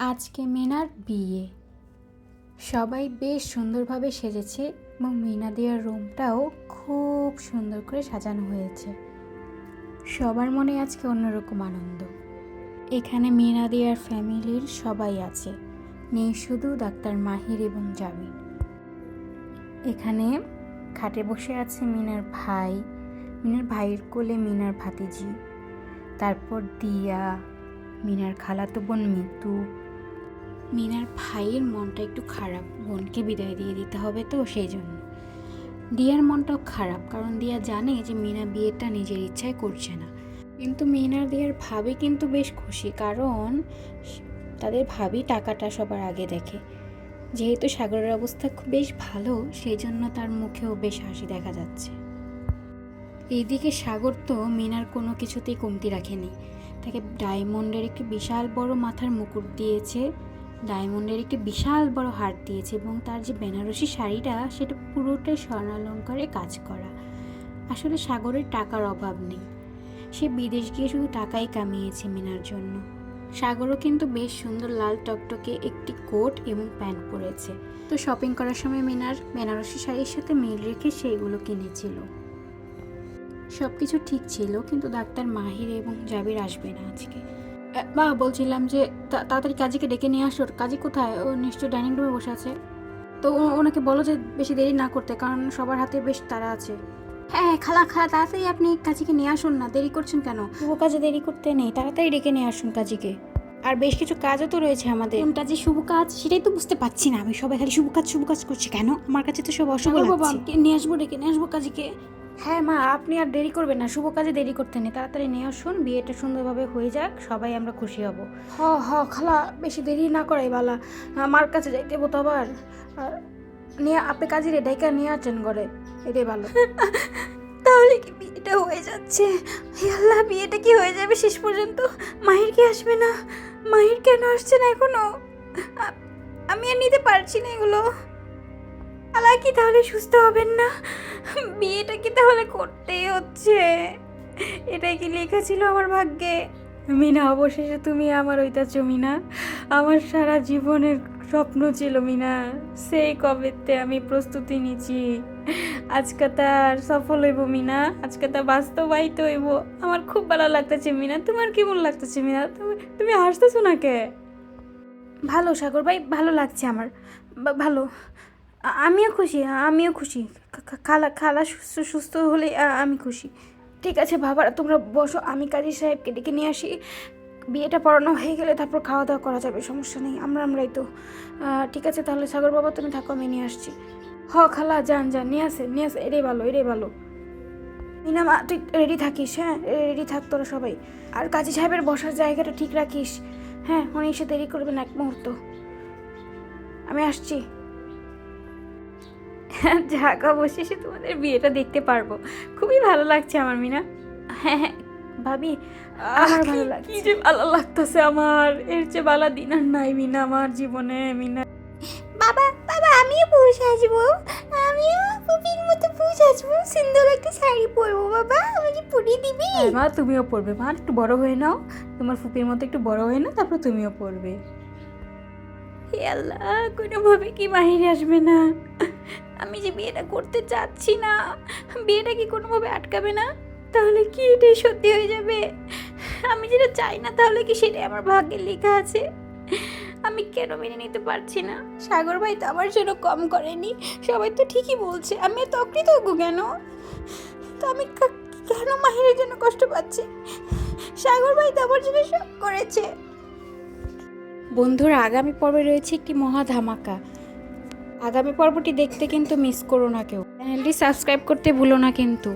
আজকে মিনার বিয়ে। সবাই বেশ সুন্দরভাবে সেজেছে এবং মিনা দিয়ার রুমটাও খুব সুন্দর করে সাজানো হয়েছে। সবার মনে আজকে অন্যরকম আনন্দ। এখানে মিনা দিয়ার ফ্যামিলির সবাই আছে। নেই শুধু ডাক্তার মাহির এবং জামিন। এখানে খাটে বসে আছে মিনার ভাই। মিনার ভাইয়ের কোলে মিনার ভাতিজি। তারপর দিয়া, মিনার খালাতো বোন মিতু। মিনার ভাইয়ের মনটা একটু খারাপ। বোনকে বিদায় দিয়ে দিতে হবে তো, সেই জন্য। দিয়ার মনটাও খারাপ, কারণ দিয়া জানে যে মিনা বিয়েটা নিজের ইচ্ছায় করছে না। কিন্তু মিনার দিয়ার ভাবি কিন্তু বেশ খুশি, কারণ তাদের ভাবি টাকাটা সবার আগে দেখে। যেহেতু সাগরের অবস্থা খুব বেশ ভালো, সেই জন্য তার মুখেও বেশ হাসি দেখা যাচ্ছে। এইদিকে সাগর তো মিনার কোনো কিছুতেই কমতি রাখেনি। তাকে ডায়মন্ডের একটি বিশাল বড় মাথার মুকুট দিয়েছে। ডায়মন্ডের একটি বিশাল বড় হার দিয়েছে এবং তার যে বেনারসি শাড়িটা, সেটা পুরোটাই স্বর্ণালঙ্কারে কাজ করা। আসলে সাগরের টাকার অভাব নেই। সে বিদেশ গিয়ে শুধু টাকাই কামিয়েছে মিনার জন্য। সাগরও কিন্তু বেশ সুন্দর লাল টকটকে একটি কোট এবং প্যান্ট পরেছে। তো শপিং করার সময় মিনার বেনারসি শাড়ির সাথে মিল রেখে সেইগুলো কিনেছিল। সব কিছু ঠিক ছিল, কিন্তু ডাক্তার মাহির এবং জাবির আসবে না আজকে। মা বলছিলাম যে তাড়াতাড়ি কাজীকে ডেকে নিয়ে আসো। কাজী কোথায়? ও নিশ্চয়ই ডাইনিং রুমে বসে আছে। তো ওনাকে বলো যে বেশি দেরি না করতে কারণ সবার হাতে বেশ তারা আছে। হ্যাঁ খালা খালা তাড়াতাড়ি আপনি কাজীকে নিয়ে আসুন না দেরি করছেন কেন? শুভ কাজে দেরি করতে নেই তাড়াতাড়ি ডেকে নিয়ে আসুন কাজীকে। আর বেশ কিছু কাজও তো রয়েছে আমাদের। কোনটা যে শুভ কাজ সেটাই তো বুঝতে পারছি না আমি। সবাই খালি শুভ কাজ শুভ কাজ করছি কেন? আমার কাছে তো সব অশুভ লাগছে। নিয়ে আসব ডেকে নিয়ে আসব কাজীকে? হ্যাঁ মা আপনি আর দেরি করবেন না। শুভ কাজে দেরি করতে নেই। তাড়াতাড়ি নিয়ে আসুন বিয়েটা সুন্দরভাবে হয়ে যাক সবাই আমরা খুশি হব। হ হ খালা বেশি দেরি না করাই বালা। আমার কাছে যাইতে হব তো আবার। নিয়ে আপনি কাজে রে ডাইকা নিয়ে আছেন ঘরে। এটাই ভালো তাহলে কি বিয়েটা হয়ে যাচ্ছে? হে আল্লাহ বিয়েটা কি হয়ে যাবে শেষ পর্যন্ত? মাহির কি আসবে না? মাহির কেন আসছে না এখনও? আমি আর নিতে পারছি না এগুলো। আল্লাহ কি তাহলে সুস্থ হবেন না? বিয়েটা কি তাহলে করতেই হচ্ছে? এটাই কি লেখা ছিল আমার ভাগ্যে? মিনা অবশেষে তুমি আমার ওইটাছো মিনা আমার সারা জীবনের স্বপ্ন ছিল মিনা। সেই কবেতে আমি প্রস্তুতি নিছি আজকে তার সফল হইব মিনা। আজকে তা বাস্তবায়িত হইব। আমার খুব ভালো লাগতেছে মিনা। তোমার কেমন লাগতেছে মিনা? তুমি তুমি হাসতেছো না ভালো, সাগর ভাই, ভালো লাগছে আমার। ভালো। আমিও খুশি আমিও খুশি। খালা খালা সুস্থ হলে আমি খুশি। ঠিক আছে বাবারা তোমরা বসো, আমি কাজী সাহেবকে ডেকে নিয়ে আসি। বিয়েটা পড়ানো হয়ে গেলে তারপর খাওয়া দাওয়া করা যাবে, সমস্যা নেই, আমরা আমরাই তো। ঠিক আছে তাহলে সাগর বাবা, তুমি থাকো, আমি নিয়ে আসছি। হ, খালা, যান যান, নিয়ে আসে নিয়ে আসে এটাই ভালো এটাই ভালো মিনা মা, তুই রেডি থাকিস হ্যাঁ রেডি থাক তোরা সবাই। আর কাজী সাহেবের বসার জায়গাটা ঠিক রাখিস। হ্যাঁ উনি এসে দেরি করবেন এক মুহূর্ত। আমি আসছি। যাক অবশেষে তোমাদের বিয়েটা দেখতে পারব। খুবই ভালো লাগছে আমার মিনা। হ্যাঁ হ্যাঁ ভাবি আমার ভালো লাগছে। কি যে ভালো লাগতেছে আমার। এর চেয়ে বালা দিন আর নাই মিনা আমার জীবনে মিনা। বাবা বাবা আমিও পৌঁছে সাজবো। আমিও পুপির মতো পৌঁছে সাজবো। সুন্দর একটা শাড়ি পরবো বাবা। আমাকে পরিয়ে দিবি? হ্যাঁ মা তুমিও পড়বে মা একটু বড় হয়ে নাও। তোমার ফুপির মতো একটু বড় হয়ে নাও তারপর তুমিও পড়বে হে আল্লাহ কোনোভাবে কি বাহিরে আসবে না। আমি যে বিয়েটা করতে চাচ্ছি না, বিয়েটা কি কোনোভাবে আটকাবে না? তাহলে কি এটাই সত্যি হয়ে যাবে? আমি যেটা চাই না, তাহলে কি সেটাই আমার ভাগ্যে লেখা আছে? আমি কেন মেনে নিতে পারছি না? সাগর ভাই তো আমার জন্য কম করেনি, সবাই তো ঠিকই বলছে, আমি তো অকৃতজ্ঞ কেন? তো আমি কেন মাহিরের জন্য কষ্ট পাচ্ছি? সাগর ভাই তো আমার জন্য সব করেছে। বন্ধুরা, আগামী পর্বে রয়েছে একটি মহা ধামাকা। আগামী পর্বটি দেখতে কিন্তু মিস করো না কেউ। চ্যানেলটি সাবস্ক্রাইব করতে ভুলো না কিন্তু।